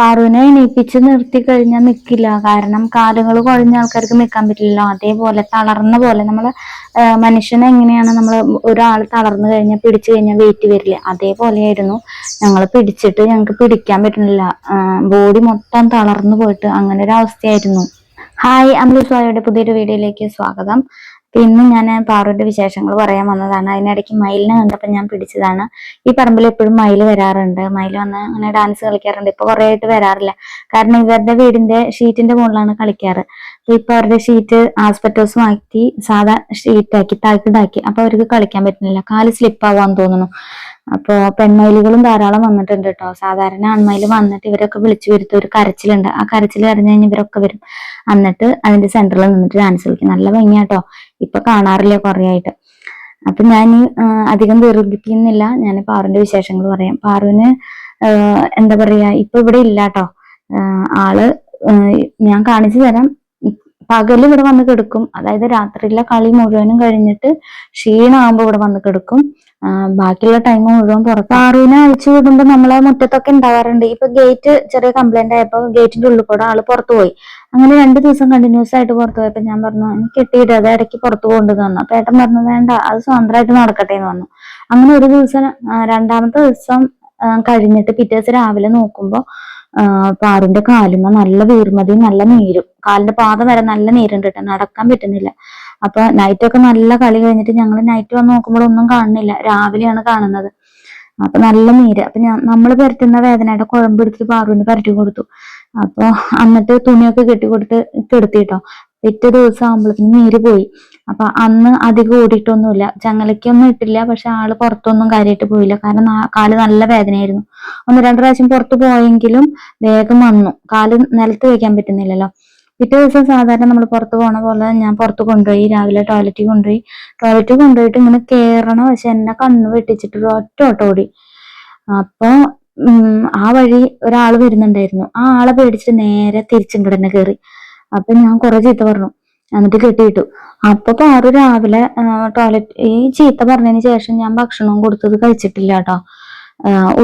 പാറുവിനെ എണീപ്പിച്ച് നിർത്തി കഴിഞ്ഞാൽ നിൽക്കില്ല കാരണം കാലുകൾ കുഴഞ്ഞ ആൾക്കാർക്ക് നിൽക്കാൻ പറ്റില്ലല്ലോ. അതേപോലെ തളർന്ന പോലെ നമ്മൾ മനുഷ്യനെ എങ്ങനെയാണ് നമ്മൾ ഒരാൾ തളർന്നു കഴിഞ്ഞാൽ പിടിച്ചു കഴിഞ്ഞാൽ വെയിറ്റ് വരില്ല? അതേപോലെയായിരുന്നു. ഞങ്ങൾ പിടിച്ചിട്ട് ഞങ്ങൾക്ക് പിടിക്കാൻ പറ്റുന്നില്ല. ബോഡി മൊത്തം തളർന്നു പോയിട്ട് അങ്ങനെ ഒരു അവസ്ഥയായിരുന്നു ഹായ് അമൃത് സ്വായുടെ പുതിയൊരു വീഡിയോയിലേക്ക് സ്വാഗതം. ഇന്ന് ഞാൻ പാറുവിന്റെ വിശേഷങ്ങൾ പറയാൻ വന്നതാണ്. അതിനിടയ്ക്ക് മയിലിനെ കണ്ടപ്പോൾ ഞാൻ പിടിച്ചതാണ്. ഈ പറമ്പിൽ എപ്പോഴും മയിൽ വരാറുണ്ട്. മയിൽ വന്ന് അങ്ങനെ ഡാൻസ് കളിക്കാറുണ്ട്. ഇപ്പൊ കുറെ ആയിട്ട് വരാറില്ല. കാരണം ഇവരുടെ വീടിന്റെ ഷീറ്റിന്റെ മുകളിലാണ് കളിക്കാറ്. ഇപ്പൊ അവരുടെ ഷീറ്റ് ആസ്പെറ്റോസ് മാറ്റി സാധാ ഷീറ്റാക്കി താഴ്ത്തിതാക്കി അപ്പൊ അവർക്ക് കളിക്കാൻ പറ്റുന്നില്ല. കാൽ സ്ലിപ്പ് ആവാൻ തോന്നുന്നു. അപ്പോ പെൺമയിലുകളും ധാരാളം വന്നിട്ടുണ്ട് കേട്ടോ സാധാരണ ആൺമയിൽ വന്നിട്ട് ഇവരൊക്കെ വിളിച്ചു വരുത്തും ഒരു കരച്ചിലുണ്ട്. ആ കരച്ചിൽ അറിഞ്ഞു കഴിഞ്ഞാൽ ഇവരൊക്കെ വരും. എന്നിട്ട് അതിന്റെ സെന്ററിൽ നിന്നിട്ട് ഡാൻസ് കളിക്കും. നല്ല ഭംഗിയാട്ടോ ഇപ്പൊ കാണാറില്ല കുറെ ആയിട്ട് അപ്പൊ ഞാൻ അധികം ദീർഘിപ്പിക്കുന്നില്ല ഞാൻ പാറുവിന്റെ വിശേഷങ്ങൾ പറയാം. പാറുവിന് എന്താ പറയാ ഇപ്പൊ ഇവിടെ ഇല്ല കേട്ടോ ആൾ ഞാൻ കാണിച്ചു തരാം. പകൽ ഇവിടെ വന്ന് കിടക്കും. അതായത് രാത്രിയിലെ കളി മുഴുവനും കഴിഞ്ഞിട്ട് ക്ഷീണമാകുമ്പോൾ ഇവിടെ വന്ന് കിടക്കും. ബാക്കിയുള്ള ടൈം മുഴുവൻ പുറത്ത് ആറുവിനെ അഴിച്ചു വിടുമ്പോൾ നമ്മളെ മുറ്റത്തൊക്കെ ഉണ്ടാവാറുണ്ട് ഇപ്പൊ ഗേറ്റ് ചെറിയ കംപ്ലൈന്റ് ആയപ്പോ ഗേറ്റിന്റെ ഉള്ളിൽ കൂടെ ആൾ പുറത്തു പോയി. അങ്ങനെ രണ്ട് ദിവസം കണ്ടിന്യൂസ് ആയിട്ട് പുറത്തു പോയപ്പോ ഞാൻ പറഞ്ഞു എനിക്ക് കെട്ടിയിട്ട് അത് ഇടയ്ക്ക് പുറത്തു കൊണ്ടുവന്നു തന്നു അപ്പൊ ഏട്ടൻ പറഞ്ഞു വേണ്ട അത് സ്വന്തമായിട്ട് നടക്കട്ടെ എന്ന് പറഞ്ഞു. അങ്ങനെ ഒരു ദിവസം രണ്ടാമത്തെ ദിവസം കഴിഞ്ഞിട്ട് പിറ്റേ ദിവസം രാവിലെ നോക്കുമ്പോ പാറിന്റെ കാലുമ്മ നല്ല വീർമതിയും നല്ല നീരും. കാലിന്റെ പാദം വരെ നല്ല നീരുണ്ട് കേട്ടോ നടക്കാൻ പറ്റുന്നില്ല. അപ്പൊ നൈറ്റ് ഒക്കെ നല്ല കളി കഴിഞ്ഞിട്ട് ഞങ്ങൾ നൈറ്റ് വന്ന് നോക്കുമ്പോൾ ഒന്നും കാണുന്നില്ല. രാവിലെയാണ് കാണുന്നത്. അപ്പൊ നല്ല നീര്. അപ്പൊ ഞാൻ നമ്മൾ പരത്തുന്ന വേദനയുടെ കുഴമ്പെടുത്ത് പാറുവിന് പരട്ടി കൊടുത്തു. അപ്പൊ എന്നിട്ട് തുണിയൊക്കെ കെട്ടി കെട്ടിക്കൊടുത്ത് കെടുത്തിട്ടോ. പിറ്റേ ദിവസം ആകുമ്പോഴത്തേക്കും നീര് പോയി. അപ്പൊ അന്ന് അധികം ഓടിയിട്ടൊന്നുമില്ല. ചങ്ങലയ്ക്കൊന്നും ഇട്ടില്ല. പക്ഷെ ആൾ പുറത്തൊന്നും കാര്യമായിട്ട് പോയില്ല. കാരണം കാൽ നല്ല വേദനയായിരുന്നു. ഒന്ന് രണ്ടു പ്രാവശ്യം പുറത്തു പോയെങ്കിലും വേഗം വന്നു. കാൽ നിലത്ത് വയ്ക്കാൻ പറ്റുന്നില്ലല്ലോ. പിറ്റേ ദിവസം സാധാരണ നമ്മൾ പുറത്ത് പോണ പോലെ ഞാൻ പുറത്ത് കൊണ്ടുപോയി. രാവിലെ ടോയ്ലറ്റിൽ കൊണ്ടുപോയി. ടോയ്ലറ്റിൽ കൊണ്ടുപോയിട്ട് ഇങ്ങനെ കയറണം പക്ഷെ എന്നെ കണ്ണ് വെട്ടിച്ചിട്ട് ഒറ്റ ഓട്ടം ഓടി. അപ്പൊ ആ വഴി ഒരാൾ വരുന്നുണ്ടായിരുന്നു. ആ ആളെ പേടിച്ചിട്ട് നേരെ തിരിച്ചിങ്ങടന്നെ കയറി അപ്പൊ ഞാൻ കുറെ ചീത്ത പറഞ്ഞു. എന്നിട്ട് കെട്ടിയിട്ടു. അപ്പൊ പാറു രാവിലെ ടോയ്ലറ്റ് ഈ ചീത്ത പറഞ്ഞതിന് ശേഷം ഞാൻ ഭക്ഷണവും കൊടുത്തത് കഴിച്ചിട്ടില്ല കേട്ടോ.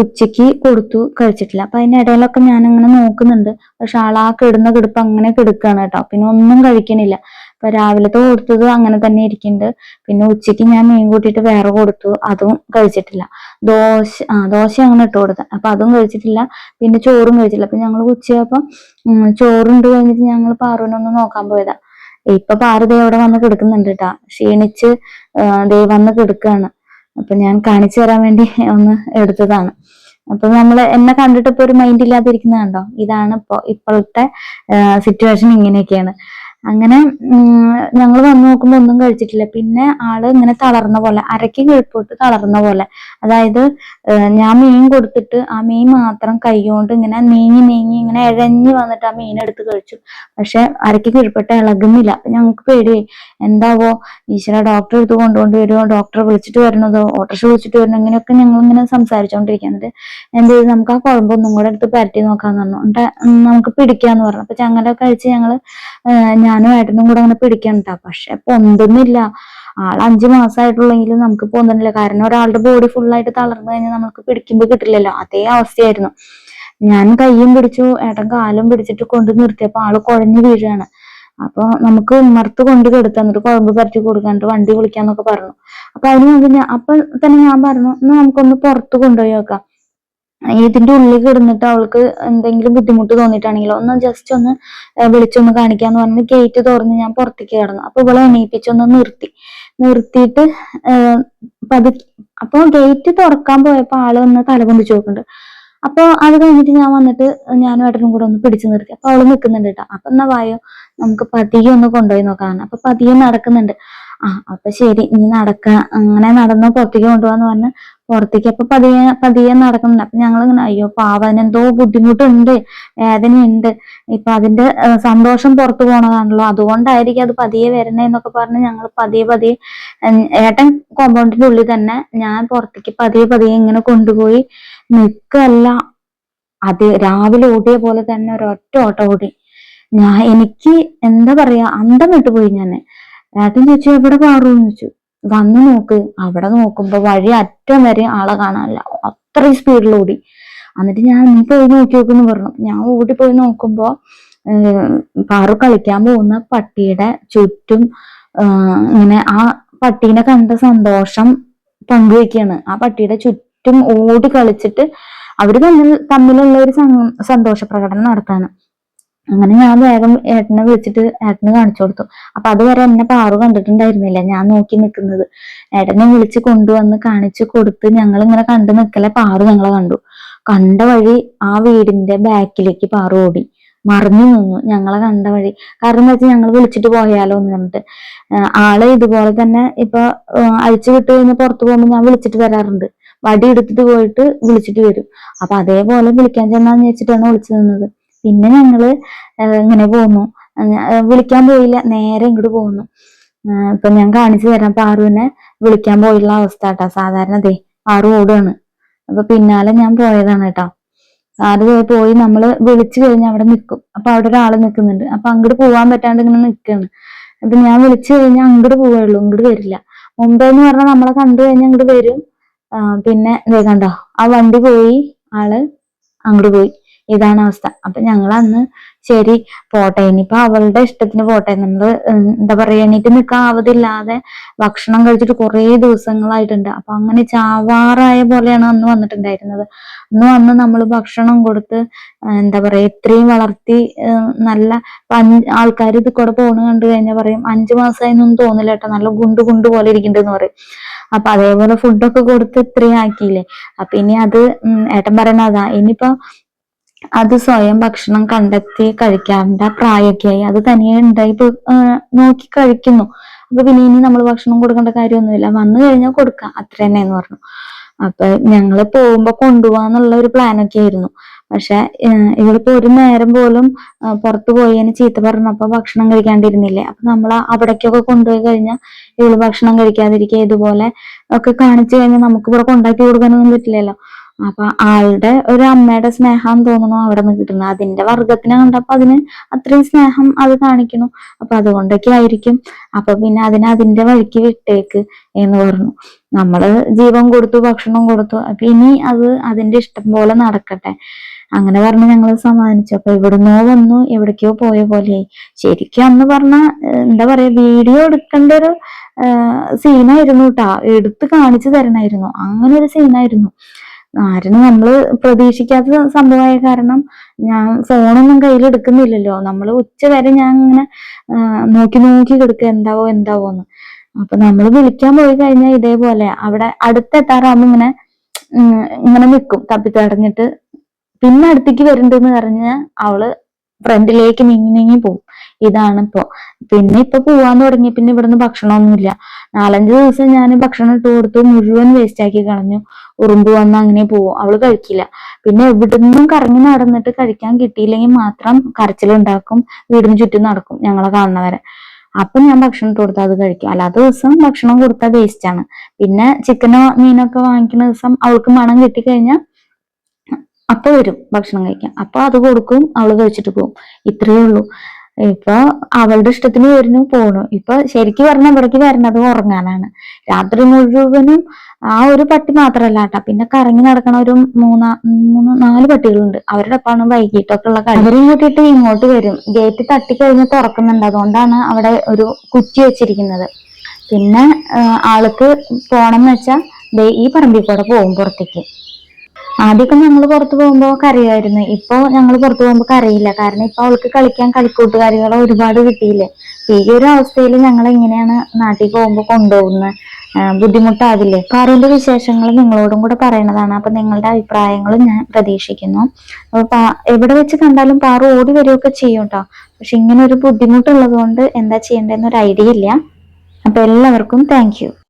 ഉച്ചയ്ക്ക് കൊടുത്തു കഴിച്ചിട്ടില്ല. അപ്പൊ അതിനിടയിലൊക്കെ ഞാൻ അങ്ങനെ നോക്കുന്നുണ്ട്. പക്ഷെ ആളാ കിടുന്ന കിടപ്പ് അങ്ങനെ കിടക്കുകയാണ് കേട്ടോ. പിന്നെ ഒന്നും കഴിക്കണില്ല. അപ്പൊ രാവിലത്തെ കൊടുത്തത് അങ്ങനെ തന്നെ ഇരിക്കുന്നുണ്ട്. പിന്നെ ഉച്ചയ്ക്ക് ഞാൻ മീൻ കൂട്ടിയിട്ട് വേറെ കൊടുത്തു. അതും കഴിച്ചിട്ടില്ല. ദോശ ആ ദോശ അങ്ങനെ ഇട്ട് കൊടുത്ത. അപ്പൊ അതും കഴിച്ചിട്ടില്ല. പിന്നെ ചോറും കഴിച്ചില്ല അപ്പൊ ഞങ്ങൾ ഉച്ചയപ്പം ചോറുണ്ട് കഴിഞ്ഞിട്ട് ഞങ്ങൾ പാറുവിനൊന്ന് നോക്കാൻ പോയതാ. ഇപ്പൊ പാറു ദേ അവിടെ വന്ന് കിടക്കുന്നുണ്ട് കേട്ടാ. ക്ഷീണിച്ച് ദേ വന്ന് കിടക്കുകയാണ് അപ്പൊ ഞാൻ കാണിച്ചു തരാൻ വേണ്ടി ഒന്ന് എടുത്തതാണ്. അപ്പൊ നമ്മൾ എന്നെ കണ്ടിട്ട് ഇപ്പൊ ഒരു മൈൻഡ് ഇല്ലാതിരിക്കുന്നതാണ്ടോ ഇതാണ് ഇപ്പോ ഇപ്പോഴത്തെ സിറ്റുവേഷൻ ഇങ്ങനെയൊക്കെയാണ്. അങ്ങനെ ഞങ്ങൾ വന്നു നോക്കുമ്പോൾ ഒന്നും കഴിച്ചിട്ടില്ല. പിന്നെ ആൾ ഇങ്ങനെ തളർന്ന പോലെ അരക്കി കിഴപ്പോട്ട് തളർന്ന പോലെ. അതായത് ഞാൻ മീൻ കൊടുത്തിട്ട് ആ മീൻ മാത്രം കൈകൊണ്ട് ഇങ്ങനെ നീങ്ങി നീങ്ങി ഇങ്ങനെ ഇഴഞ്ഞു വന്നിട്ട് ആ മീൻ എടുത്ത് കഴിച്ചു. പക്ഷെ അരക്കി കിഴപ്പോട്ട് ഇളകുന്നില്ല. അപ്പൊ ഞങ്ങൾക്ക് പേടിയായി എന്താവോ ഈശ്വര ഡോക്ടർ എടുത്ത് കൊണ്ടുകൊണ്ട് വരുമോ ഡോക്ടറെ വിളിച്ചിട്ട് വരണതോ? ഓട്ടോറിക്ഷ വിളിച്ചിട്ട് വരണോ? ഇങ്ങനെയൊക്കെ ഞങ്ങൾ ഇങ്ങനെ സംസാരിച്ചോണ്ടിരിക്കുന്നത്. എന്ത് ചെയ്തു? നമുക്ക് ആ കുഴമ്പൊന്നും കൂടെ എടുത്ത് പരട്ടി നോക്കാന്ന് പറഞ്ഞു. നമുക്ക് പിടിക്കാന്ന് പറഞ്ഞു. അപ്പൊ ചങ്ങല കഴിച്ച് ഞങ്ങൾ ഞാനും ഏട്ടനും കൂടെ അങ്ങനെ പിടിക്കണ്ട പക്ഷെ പൊന്തുന്നില്ല. ആൾ അഞ്ചു മാസമായിട്ടുള്ളെങ്കിലും നമുക്ക് പൊന്തുന്നില്ല. കാരണം ഒരാളുടെ ബോഡി ഫുള്ളായിട്ട് തളർന്നു കഴിഞ്ഞാൽ നമുക്ക് പിടിക്കുമ്പോൾ കിട്ടില്ലല്ലോ. അതേ അവസ്ഥയായിരുന്നു. ഞാൻ കയ്യും പിടിച്ചു ഏട്ടൻ കാലും പിടിച്ചിട്ട് കൊണ്ട് നിർത്തിയപ്പോ ആൾ കുഴഞ്ഞു വീഴാണ്. അപ്പൊ നമുക്ക് ഉമ്മർത്ത് കൊണ്ട് കെടുത്ത എന്നിട്ട് കുഴമ്പ് പരത്തി കൊടുക്കാണ്ട് വണ്ടി വിളിക്കാന്നൊക്കെ പറഞ്ഞു. അപ്പൊ അതിന് മുമ്പ് അപ്പൊ തന്നെ ഞാൻ പറഞ്ഞു നമുക്കൊന്ന് പുറത്ത് കൊണ്ടുപോയി നോക്കാം. ഇതിന്റെ ഉള്ളിൽ കിടന്നിട്ട് അവൾക്ക് എന്തെങ്കിലും ബുദ്ധിമുട്ട് തോന്നിയിട്ടാണെങ്കിലോ ഒന്ന് ജസ്റ്റ് ഒന്ന് വിളിച്ചൊന്ന് കാണിക്കാന്ന് പറഞ്ഞ് ഗേറ്റ് തുറന്ന് ഞാൻ പുറത്തേക്ക് കിടന്നു. അപ്പൊ ഇവളെ എണീപ്പിച്ചൊന്ന് നിർത്തി. നിർത്തിയിട്ട് പതി അപ്പൊ ഗേറ്റ് തുറക്കാൻ പോയപ്പോ ആൾ ഒന്ന് തലകൊണ്ടിച്ച് നോക്കുന്നുണ്ട്. അപ്പൊ അത് കഴിഞ്ഞിട്ട് ഞാൻ വന്നിട്ട് ഞാനും ഏട്ടനും കൂടെ ഒന്ന് പിടിച്ചു നിർത്തി. അപ്പൊ അവൾ നിൽക്കുന്നുണ്ട് കേട്ടോ. അപ്പൊ എന്നാ വായോ? നമുക്ക് പതിയെ ഒന്ന് കൊണ്ടുപോയി നോക്കാന്ന്. അപ്പൊ പതിയെ നടക്കുന്നുണ്ട്. ആ അപ്പൊ ശരി. നീ നടക്ക. അങ്ങനെ നടന്ന് പുറത്തേക്ക് കൊണ്ടുപോകാന്ന് പറഞ്ഞ് പുറത്തേക്ക് അപ്പൊ പതിയെ പതിയെ നടക്കുന്നുണ്ട്. അപ്പൊ ഞങ്ങൾ ഇങ്ങനെ അയ്യോ പാവൻ എന്തോ ബുദ്ധിമുട്ടുണ്ട് വേദനയുണ്ട്. ഇപ്പൊ അതിന്റെ സന്തോഷം പുറത്തു പോണതാണല്ലോ. അതുകൊണ്ടായിരിക്കും അത് പതിയെ വരണേന്നൊക്കെ പറഞ്ഞ് ഞങ്ങൾ പതിയെ പതിയെ ഏട്ടൻ കോമ്പൗണ്ടിന്റെ ഉള്ളിൽ തന്നെ ഞാൻ പുറത്തേക്ക് പതിയെ പതിയെ ഇങ്ങനെ കൊണ്ടുപോയി നിൽക്കല്ല അത് രാവിലെ ഓടിയ പോലെ തന്നെ ഒരൊറ്റ ഓട്ടം ഓടി. ഞാൻ എനിക്ക് എന്താ പറയാ അന്തം വിട്ടുപോയി ഞാൻ ഏട്ടൻ ചോദിച്ചു എവിടെ പാറു ചോദിച്ചു. വന്നു നോക്ക്. അവിടെ നോക്കുമ്പോ വഴി അറ്റം വരെ ആളെ കാണാനില്ല. അത്രയും സ്പീഡിൽ ഓടി. എന്നിട്ട് ഞാൻ നീ പോയി നോക്കി നോക്കുന്നു പറഞ്ഞു. ഞാൻ ഓടി പോയി നോക്കുമ്പോ പാറു കളിക്കാൻ പോകുന്ന പട്ടിയുടെ ചുറ്റും ഇങ്ങനെ ആ പട്ടീനെ കണ്ട സന്തോഷം പങ്കുവെക്കുകയാണ് ആ പട്ടിയുടെ ചുറ്റും ഓടി കളിച്ചിട്ട് അവർ തമ്മിൽ തമ്മിലുള്ള ഒരു സന്തോഷ പ്രകടനം നടത്താണ്. അങ്ങനെ ഞാൻ വേഗം ഏട്ടനെ വിളിച്ചിട്ട് ഏട്ടന് കാണിച്ചു കൊടുത്തു. അപ്പൊ അതുവരെ എന്നെ പാറു കണ്ടിട്ടുണ്ടായിരുന്നില്ല. ഞാൻ നോക്കി നിൽക്കുന്നത്. ഏട്ടനെ വിളിച്ച് കൊണ്ടുവന്ന് കാണിച്ചു കൊടുത്ത് ഞങ്ങൾ ഇങ്ങനെ കണ്ടു നിൽക്കലെ പാറു ഞങ്ങളെ കണ്ടു. കണ്ട വഴി ആ വീടിന്റെ ബാക്കിലേക്ക് പാറു ഓടി. മറിഞ്ഞു നിന്നു. ഞങ്ങളെ കണ്ട വഴി. കാരണം എന്താ വെച്ചാൽ ഞങ്ങൾ വിളിച്ചിട്ട് പോയാലോ എന്ന് പറഞ്ഞിട്ട്. ആൾ ഇതുപോലെ തന്നെ ഇപ്പൊ അഴിച്ചു വിട്ടു കഴിഞ്ഞ് പുറത്തു പോകുമ്പോൾ ഞാൻ വിളിച്ചിട്ട് വരാറുണ്ട്. വടി എടുത്തിട്ട് പോയിട്ട് വിളിച്ചിട്ട് വരും. അപ്പൊ അതേപോലെ വിളിക്കാൻ ചെന്നാന്ന് വെച്ചിട്ടാണ് വിളിച്ചു നിന്നത്. പിന്നെ ഞങ്ങൾ ഇങ്ങനെ പോന്നു. വിളിക്കാൻ പോയില്ല. നേരെ ഇങ്ങോട്ട് പോന്നു. ഇപ്പൊ ഞാൻ കാണിച്ചു തരാം. പാറുവിനെ വിളിക്കാൻ പോയുള്ള അവസ്ഥ കേട്ടോ സാധാരണ ദേ ആറു ഓടുകയാണ് അപ്പൊ പിന്നാലെ ഞാൻ പോയതാണ് കേട്ടോ. ആറ് പോയി നമ്മൾ വിളിച്ചു കഴിഞ്ഞാൽ അവിടെ നിൽക്കും അപ്പൊ അവിടെ ഒരാൾ നിൽക്കുന്നുണ്ട് അപ്പൊ അങ്ങോട്ട് പോവാൻ പറ്റാണ്ട് ഇങ്ങനെ നിൽക്കാണ് അപ്പൊ ഞാൻ വിളിച്ചു കഴിഞ്ഞാൽ അങ്ങോട്ട് പോവുള്ളൂ. ഇങ്ങോട്ട് വരില്ല. മുമ്പേ എന്ന് പറഞ്ഞാൽ നമ്മളെ കണ്ടു കഴിഞ്ഞാൽ അങ്ങോട്ട് വരും. പിന്നെ കണ്ടോ? ആ വണ്ടി പോയി. ആൾ അങ്ങോട്ട് പോയി. ഇതാണ് അവസ്ഥ. അപ്പൊ ഞങ്ങൾ അന്ന് ശരി പോട്ടെ ഇനിയിപ്പോ അവളുടെ ഇഷ്ടത്തിന് പോട്ടെ. നമ്മൾ എന്താ പറയാ എണീറ്റ് നിൽക്കാൻ ആവതില്ലാതെ ഭക്ഷണം കഴിച്ചിട്ട് കുറേ ദിവസങ്ങളായിട്ടുണ്ട്. അപ്പൊ അങ്ങനെ ചാവാറായ പോലെയാണ് അന്ന് വന്നിട്ടുണ്ടായിരുന്നത്. അന്ന് വന്ന് നമ്മൾ ഭക്ഷണം കൊടുത്ത് എന്താ പറയാ ഇത്രയും വളർത്തി നല്ല ആൾക്കാർ ഇത് കൂടെ പോണ് കണ്ടു കഴിഞ്ഞാൽ പറയും അഞ്ചു മാസമായിന്നൊന്നും തോന്നില്ല കേട്ടോ നല്ല ഗുണ്ട് ഗുണ്ട് പോലെ ഇരിക്കുന്നുണ്ടെന്ന് പറയും. അപ്പൊ അതേപോലെ ഫുഡൊക്കെ കൊടുത്ത് ഇത്രയും ആക്കിയില്ലേ? അപ്പൊ ഇനി അത് ഏട്ടൻ പറയണതാ ഇനിയിപ്പോ അത് സ്വയം ഭക്ഷണം കണ്ടെത്തി കഴിക്കാണ്ട ആ ആയി അത് തനിയെ ഉണ്ടായി. നോക്കി കഴിക്കുന്നു. അപ്പൊ പിന്നെ ഇനി നമ്മൾ ഭക്ഷണം കൊടുക്കേണ്ട കാര്യമൊന്നുമില്ല. വന്നു കഴിഞ്ഞാൽ കൊടുക്കാം. അത്ര തന്നെ എന്ന് പറഞ്ഞു. അപ്പൊ ഞങ്ങൾ പോകുമ്പോ കൊണ്ടുപോവാന്നുള്ള ഒരു പ്ലാൻ ഒക്കെ ആയിരുന്നു. പക്ഷെ ഇവളിപ്പോ ഒരു നേരം പോലും പുറത്തു പോയി പോയതിന് ചീത്ത പറഞ്ഞപ്പോ ഭക്ഷണം കഴിക്കാണ്ടിരുന്നില്ലേ. അപ്പൊ നമ്മൾ അവിടേക്കൊക്കെ കൊണ്ടുപോയി കഴിഞ്ഞാൽ ഇവൾ ഭക്ഷണം കഴിക്കാതിരിക്കുക ഇതുപോലെ ഒക്കെ കാണിച്ചു കഴിഞ്ഞാൽ നമുക്ക് ഇവിടെ കൊണ്ടാക്കി കൊടുക്കാനൊന്നും പറ്റില്ലല്ലോ. അപ്പൊ ആളുടെ ഒരു അമ്മയുടെ സ്നേഹം തോന്നുന്നു അവിടെ നിന്ന് കിട്ടുന്നത്. അതിന്റെ വർഗത്തിനെ കണ്ടപ്പോ അതിന് അത്രയും സ്നേഹം അത് കാണിക്കുന്നു. അപ്പൊ അതുകൊണ്ടൊക്കെ ആയിരിക്കും. അപ്പൊ പിന്നെ അതിനെ അതിന്റെ വഴിക്ക് വിട്ടേക്ക് എന്ന് പറഞ്ഞു. നമ്മൾ ജീവൻ കൊടുത്തു ഭക്ഷണം കൊടുത്തു. അപ്പൊ ഇനി അത് അതിന്റെ ഇഷ്ടം പോലെ നടക്കട്ടെ. അങ്ങനെ പറഞ്ഞ് ഞങ്ങൾ സമാധാനിച്ചു അപ്പൊ എവിടുന്നോ വന്നു എവിടേക്കോ പോയ പോലെയായി. ശരിക്കും അന്ന് പറഞ്ഞ എന്താ പറയാ വീഡിയോ എടുക്കേണ്ട ഒരു സീനായിരുന്നു കേട്ടാ എടുത്ത് കാണിച്ചു തരണമായിരുന്നു അങ്ങനെ ഒരു സീനായിരുന്നു ആരും നമ്മൾ പ്രതീക്ഷിക്കാത്ത സംഭവമായ കാരണം ഞാൻ ഫോണൊന്നും കയ്യിൽ എടുക്കുന്നില്ലല്ലോ നമ്മൾ ഉച്ച വരെ ഞാൻ ഇങ്ങനെ നോക്കി നോക്കി കിടക്കുക. എന്താവോ എന്താവോന്ന് അപ്പൊ നമ്മൾ വിളിക്കാൻ പോയി കഴിഞ്ഞാൽ ഇതേപോലെ. അവിടെ അടുത്തെത്താറാകുമ്പോ ഇങ്ങനെ ഇങ്ങനെ നിൽക്കും തപ്പി തടഞ്ഞിട്ട്. പിന്നെ അടുത്തേക്ക് വരുന്നുണ്ടെന്ന് പറഞ്ഞ അവൾ ഫ്രണ്ടിലേക്ക് നീങ്ങി നീങ്ങി പോകും ഇതാണ് ഇപ്പോ പിന്നെ ഇപ്പൊ പോവാൻ തുടങ്ങി. പിന്നെ ഇവിടുന്ന് ഭക്ഷണമൊന്നുമില്ല. നാലഞ്ച് ദിവസം ഞാൻ ഭക്ഷണം ഇട്ട് കൊടുത്തു. മുഴുവൻ വേസ്റ്റ് ആക്കി കളഞ്ഞു. ഉറുമ്പ് വന്ന് അങ്ങനെ പോവും. അവൾ കഴിക്കില്ല. പിന്നെ എവിടുന്നും കറങ്ങി നടന്നിട്ട് കഴിക്കാൻ കിട്ടിയില്ലെങ്കിൽ മാത്രം കരച്ചിലുണ്ടാക്കും. വീടിന് ചുറ്റും നടക്കും. ഞങ്ങളെ കാണുന്നവരെ. അപ്പൊ ഞാൻ ഭക്ഷണം ഇട്ട് കൊടുത്താൽ അത് കഴിക്കും. അല്ലാത്ത ദിവസം ഭക്ഷണം കൊടുത്താൽ വേസ്റ്റ് ആണ്. പിന്നെ ചിക്കനോ മീനൊക്കെ വാങ്ങിക്കുന്ന ദിവസം അവൾക്ക് മണം കിട്ടിക്കഴിഞ്ഞാൽ അപ്പൊ വരും ഭക്ഷണം കഴിക്കാൻ. അപ്പൊ അത് കൊടുക്കും അവൾ കഴിച്ചിട്ട് പോകും. ഇത്രയേ ഉള്ളൂ. ഇപ്പൊ അവളുടെ ഇഷ്ടത്തിന് വരുന്നു പോണു. ഇപ്പൊ ശരിക്കും പറഞ്ഞ ഇവിടേക്ക് വരണത് ഉറങ്ങാനാണ്. രാത്രി മുഴുവനും ആ ഒരു പട്ടി മാത്രല്ല കേട്ടാ. പിന്നെ കറങ്ങി നടക്കണ ഒരു മൂന്നാ മൂന്ന് നാല് പട്ടികളുണ്ട്. അവരുടെ ഒപ്പമാണ് വൈകിട്ടൊക്കെ ഉള്ള കളി. അവരെയും കൂട്ടിയിട്ട് ഇങ്ങോട്ട് വരും. ഗേറ്റ് തട്ടിക്കഴിഞ്ഞ് തുറക്കുന്നുണ്ട്. അതുകൊണ്ടാണ് അവിടെ ഒരു കുറ്റി വെച്ചിരിക്കുന്നത്. പിന്നെ ആൾക്ക് പോണെന്ന് വെച്ചാൽ ഈ പറമ്പിൽ കൂടെ പോകും പുറത്തേക്ക്. ആദ്യമൊക്കെ ഞങ്ങൾ പുറത്തു പോകുമ്പോൾ കരയായിരുന്നു ഇപ്പൊ ഞങ്ങൾ പുറത്തു പോകുമ്പോൾ കരയില്ല. കാരണം ഇപ്പൊ അവൾക്ക് കളിക്കാൻ കളിക്കൂട്ടുകാരികളെ ഒരുപാട് കിട്ടിയില്ലേ? ഈ ഒരു അവസ്ഥയിൽ ഞങ്ങൾ എങ്ങനെയാണ് നാട്ടിൽ പോകുമ്പോൾ കൊണ്ടുപോകുന്നത് ബുദ്ധിമുട്ടാവില്ലേ? പാറുവിന്റെ വിശേഷങ്ങൾ നിങ്ങളോടും കൂടെ പറയണതാണ്. അപ്പൊ നിങ്ങളുടെ അഭിപ്രായങ്ങളും ഞാൻ പ്രതീക്ഷിക്കുന്നു. അപ്പൊ എവിടെ വെച്ച് കണ്ടാലും പാറു ഓടി വരികയൊക്കെ ചെയ്യും കേട്ടോ. പക്ഷെ ഇങ്ങനെ ഒരു ബുദ്ധിമുട്ടുള്ളത് കൊണ്ട് എന്താ ചെയ്യേണ്ടതെന്ന് ഒരു ഐഡിയ ഇല്ല. അപ്പൊ എല്ലാവർക്കും താങ്ക്